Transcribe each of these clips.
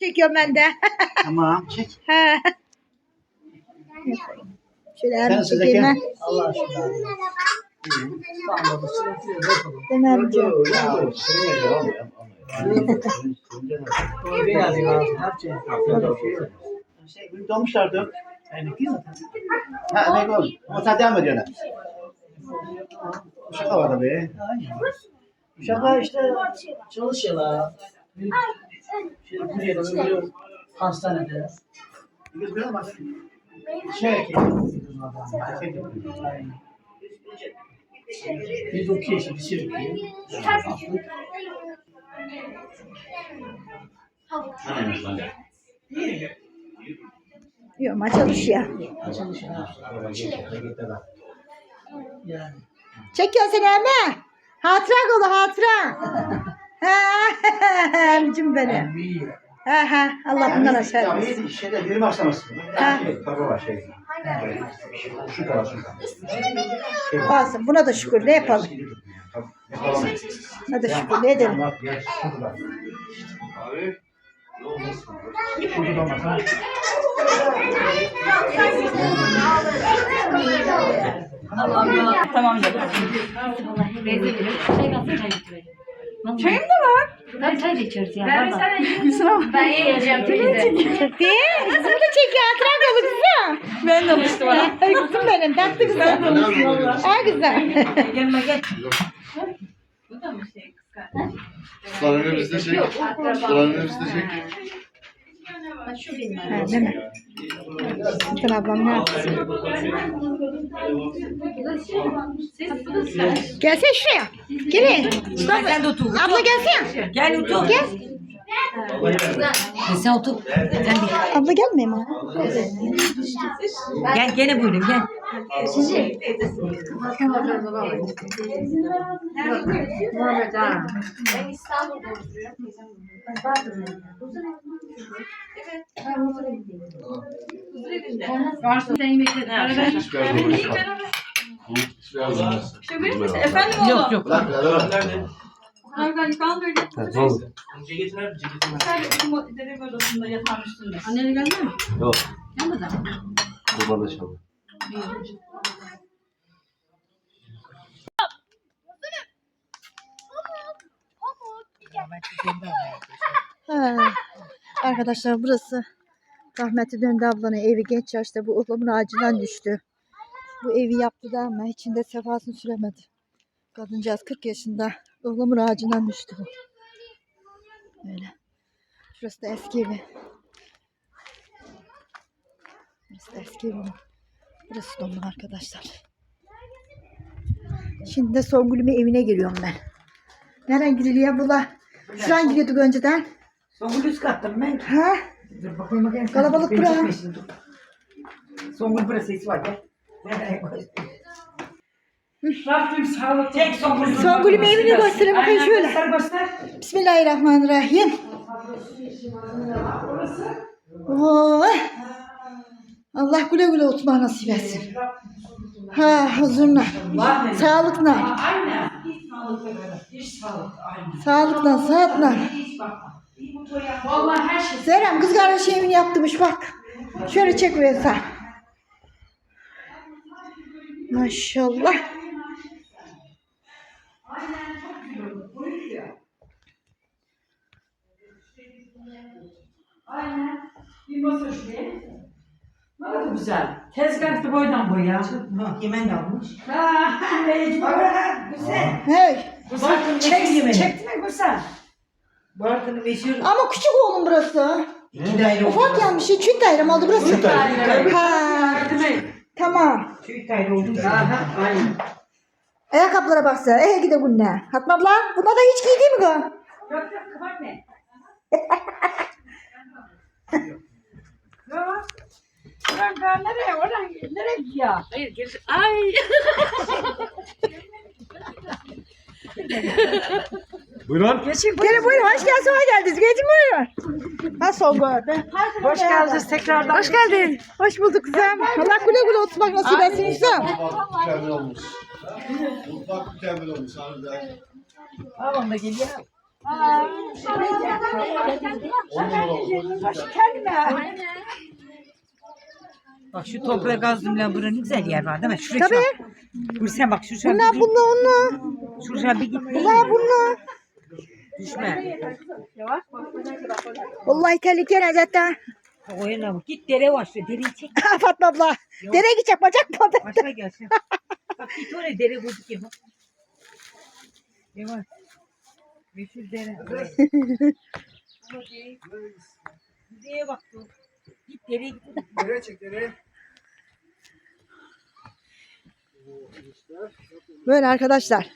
Çekiyorum ben de. Tamam çek. He. Şöyle Sen hemen çekeyim ben. Allah aşkına. Tamam, sıkıntı yok, yapalım. Demirci. Beyaz ya, ne yapacaksın? Şey, bir dolmuşlardı. Yani ki zaten. Ha ne gol. Ama sen devam ediyorsun. Uşak var da be. Uşaklar işte çalışıyorlar. Şimdi buraya da böyle hastanede. Biz bir ama şey biz okuyor şimdi sürüklüyor. Yok maç çalışıyor. Yani. Çekiyor seni Emme. Hatıra kolu hatıra. Ha, Emcim benim. Ha ha Allah bundan aşağı Ya etmesin. bir şeyde yürüme başlaması. Ha. Tabii var şey. Şu kadar. Olsun buna da şükür ne yapalım. Hadi şükür ne edelim. Tamam yapalım. Çayım da var. Ben çay da içiyoruz ya. Ben valla. sana Ben yiyeceğim teyze. Çekti. Kızımı da çekiyor hatıra kolu kızım. Ben de alıştım ha. Ay kızım benim tatlı kızım. Ha güzel. Gelme gel. Bu da mı şey kıskanç? Sular önümüzde çek. Sular önümüzde çek. Ha, değil mi? Bütün ablam ne yapsın? Gelsene şuraya. Gelin. Sen de otur. Abla gelsene. Gel otur. Gel. Sen otur. Sen de. Abla gelmeyeyim ha. Gel gene buyurun gel. Ben İstanbul'da oturuyorum. Varsa sen yemekle. Hiç. İşte benim işte efendim oğlum. Yok yok. Bırak beraber. Kanka kan böyle. Tamam. Sadece bizim dedem odasında yatan üstünde. Annene geldi mi? Yok. Gelmedi mi? Kurbanlaşalım. Ha. Arkadaşlar burası rahmetli Döndü ablanın evi genç yaşta bu ıhlamur ağacından düştü. Bu evi yaptı da ama içinde sefasını süremedi. Kadıncağız 40 yaşında ıhlamur ağacından düştü bu. Böyle. Şurası da eski evi. Burası da eski evi. Burası dolu arkadaşlar. Şimdi de Songül'ümün evine geliyorum ben. Nereden giriliyor bula? Şuradan giriyorduk önceden. Songül üst kattım ben. Ha? Dur bakayım bakayım. Kalabalık bura. Songül burası iyisi var gel. Rabbim sağlık. Çek Songül. Songül'ün evini göstereyim bakayım şöyle. Göster göster. Bismillahirrahmanirrahim. Oh. Allah güle güle oturma nasip etsin. Ha huzurla. Sağlıkla. Aynen. Aynen. Sağlıkla, sıhhatle. Vallahi her şey. Zerem kız kardeşi evini yaptırmış bak. Şöyle çek sen. Maşallah. Aynen. Bir masa şuraya. Ne kadar güzel. Tezgah da boydan boya. Yemen de almış. Ha, mecbur. Güzel. Hey. Güzel. Çek, çekti mi güzel? Bartın'ın meşhur Ama küçük oğlum burası. iki daire Ufak gelmiş. Çift daire mi oldu burası? Çift daire. Ha. Tamam. Çift daire oldu. Aha, aynen. Ayakkabılara baksana. Ee gide bu ne? Hatma abla. Buna da hiç giydi mi bu? Yok yok kapat ne? Daha nereye? Oradan nereye gidiyor? Hayır gel. Ay. Buyurun. Gelin buyurun. Hoş geldiniz. Hoş geldiniz. Geçin buyurun. Nasıl oldu? Hoş geldiniz tekrardan. Hoş geldin. Hoş bulduk kızım. Allah güle güle oturmak nasip etsin kızım. Mutfak mükemmel olmuş. Mutfak mükemmel olmuş harbiden. Tamam da geliyor. Bak şu toprağı kazdım lan buranın güzel yer var değil mi? Şuraya Tabii. bak. Dur sen bak şuraya Bunlar bir, bunlar onlar. şuraya bir git. Bunlar bunlar. Düşme. Vallahi tehlikeli zaten. O yana bak. Git dere şuraya. Dereyi çek. Fatma abla. Nereye gidecek bacak mı? Başına gelsin. bak git oraya dere bulduk ya bak. Var? Meşhur dere. Dere. Dereye bak dur. Git dereye git. Böyle arkadaşlar.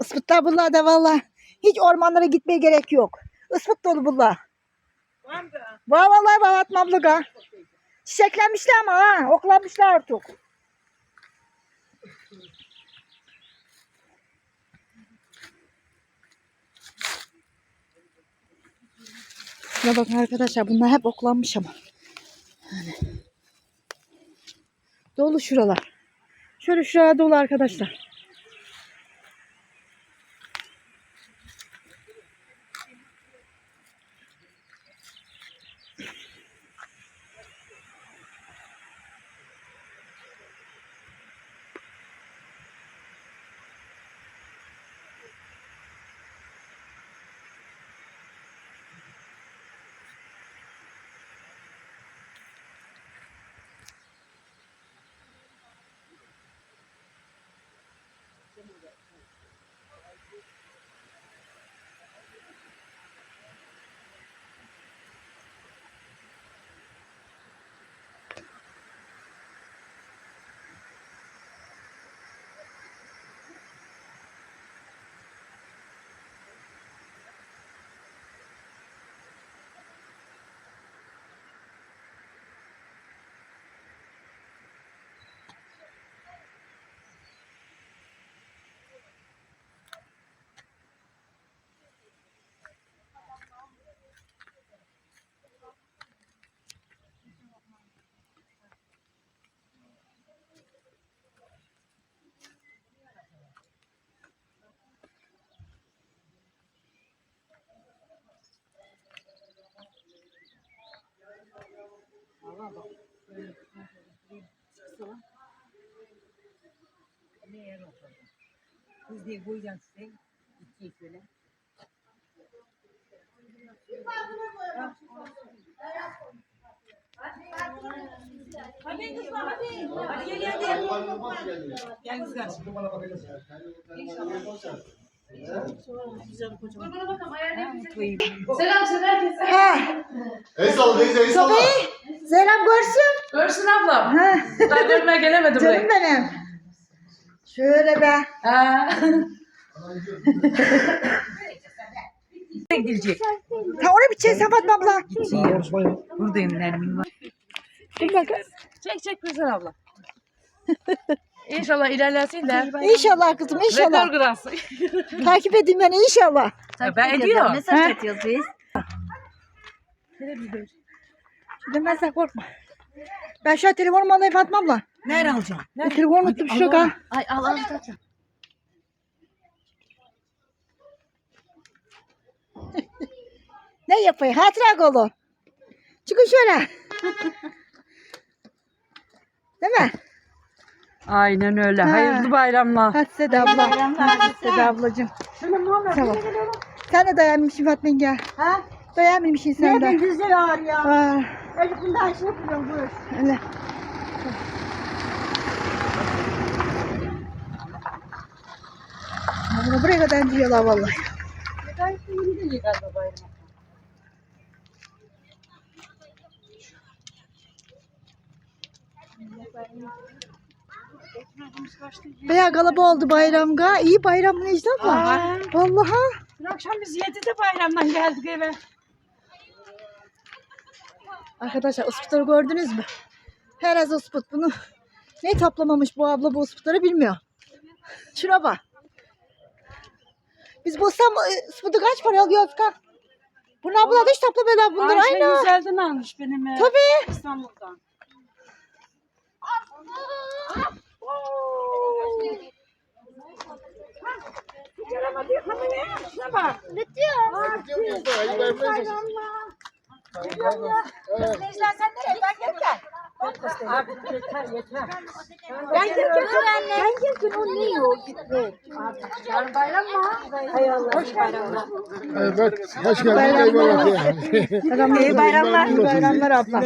Ispıtlar bunlar da valla. Hiç ormanlara gitmeye gerek yok. Ispıt dolu bunlar. Var vallahi var Fatma abla. Çiçeklenmişler ama ha. Oklanmışlar artık. Şuna bakın arkadaşlar bunlar hep oklanmış ama. Yani. Dolu şuralar. Şöyle şuraya dolu arkadaşlar. Ne yer o kadar? Kız diye koyacaksın size. Gidecek böyle. Hadi kızlar hadi. Hadi gel gel gel. Kızlar. Koyayım. Selam söyle herkese. El salla teyze el salla. Zeynep görsün. Görsün ablam. Ha, Daha görmeye gelemedim canım benim. Şöyle be. Ha. Ne gidilecek? Ha oraya bir çay Fatma abla. Buradayım Nermin var. Bakalım. Çek çek güzel abla. İnşallah ilerlesin de. İnşallah kızım Rekor inşallah. kırarsın. Takip edeyim beni inşallah. Ben ediyor. Mesaj atıyoruz biz. Demezsen korkma. Ben şu an telefonumu alayım Fatma abla. Nerede alacağım? Bir telefon unuttum şu an. Ay al al. Ne yapayım? Hatıra kolu. Çıkın şöyle. Değil mi? Aynen öyle. Ha. Hayırlı bayramlar. Hadi Seda abla. Hadi Seda ablacığım. Tamam. Sen de dayanmışsın Fatma yenge. Ha? Dayanmışsın sen de. Ne güzel ağır ya. Aa. Öyle daha şey yapıyorum buyur. Öyle. Bunu buraya kadar diyorlar vallahi. Bayağı galaba oldu bayramga. İyi bayram Necla abla. Vallahi. Dün akşam biz 7'de bayramdan geldik eve. Arkadaşlar ıspıtları gördünüz mü? Her az ıspıt bunu. Ne toplamamış bu abla bu ıspıtları bilmiyor. Şuna bak. Biz bulsam ıspıtı kaç para alıyoruz ka? Bunu abla da hiç toplamıyorlar bunlar Ayşe aynı. güzelden almış benim e, Tabii. İstanbul'dan. Necla sen nereye? Ben geleceğim. Artık yeter yeter. Ben geleceğim anne. Ben geleceğim. O ne? Gitme. Yarın bayram mı? Hay Allah. Hoş bayramlar. Evet. Hoş geldin. Eyvallah. İyi bayramlar. İyi bayramlar abla.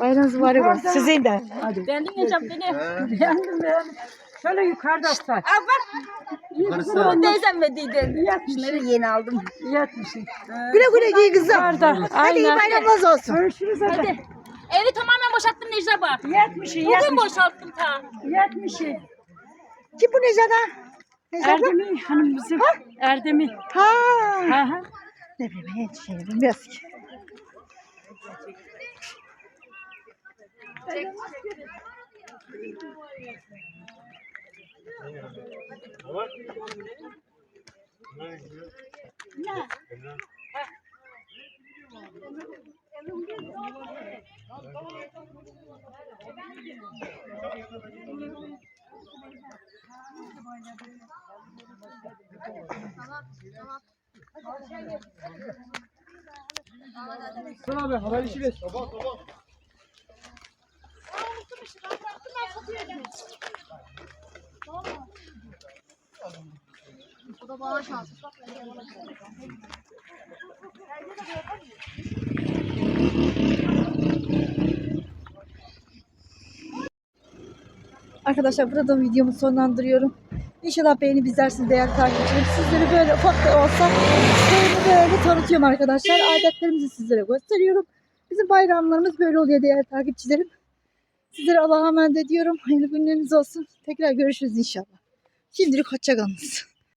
Bayramınız mübarek olsun. Sizin de. Ben dinleyeceğim beni. Beğendim beğendim. Şöyle yukarıda say. Bu teyzem verdiydin. Şunları yeni aldım. Yetmişsin. Güle güle giy kızım. Yukarıda. Hadi iyi Aynen. bayramınız olsun. Görüşürüz hadi. Hadi. Evi tamamen boşalttım Necla bak. Yetmişi Bugün yetmişi. boşalttım ta. Yetmişi. Kim bu Necada? Necada? Erdem'i hanım bizim. Erdem'i. Ha. Ha ha. Ne bileyim hiç şey bilmiyoruz ki. Ama Bunlar gidiyor. Ne? Bunlar. Sen abi haber işi ver. Tamam tamam. Aa unuttum işte. Ben bıraktım ben satıyor. Arkadaşlar burada videomu sonlandırıyorum. İnşallah beğenip izlersiniz değerli takipçilerim. Sizleri böyle ufak da olsa böyle, böyle tanıtıyorum arkadaşlar. Adetlerimizi sizlere gösteriyorum. Bizim bayramlarımız böyle oluyor değerli takipçilerim. Sizlere Allah'a emanet ediyorum. Hayırlı günleriniz olsun. Tekrar görüşürüz inşallah. Şimdilik hoşçakalınız.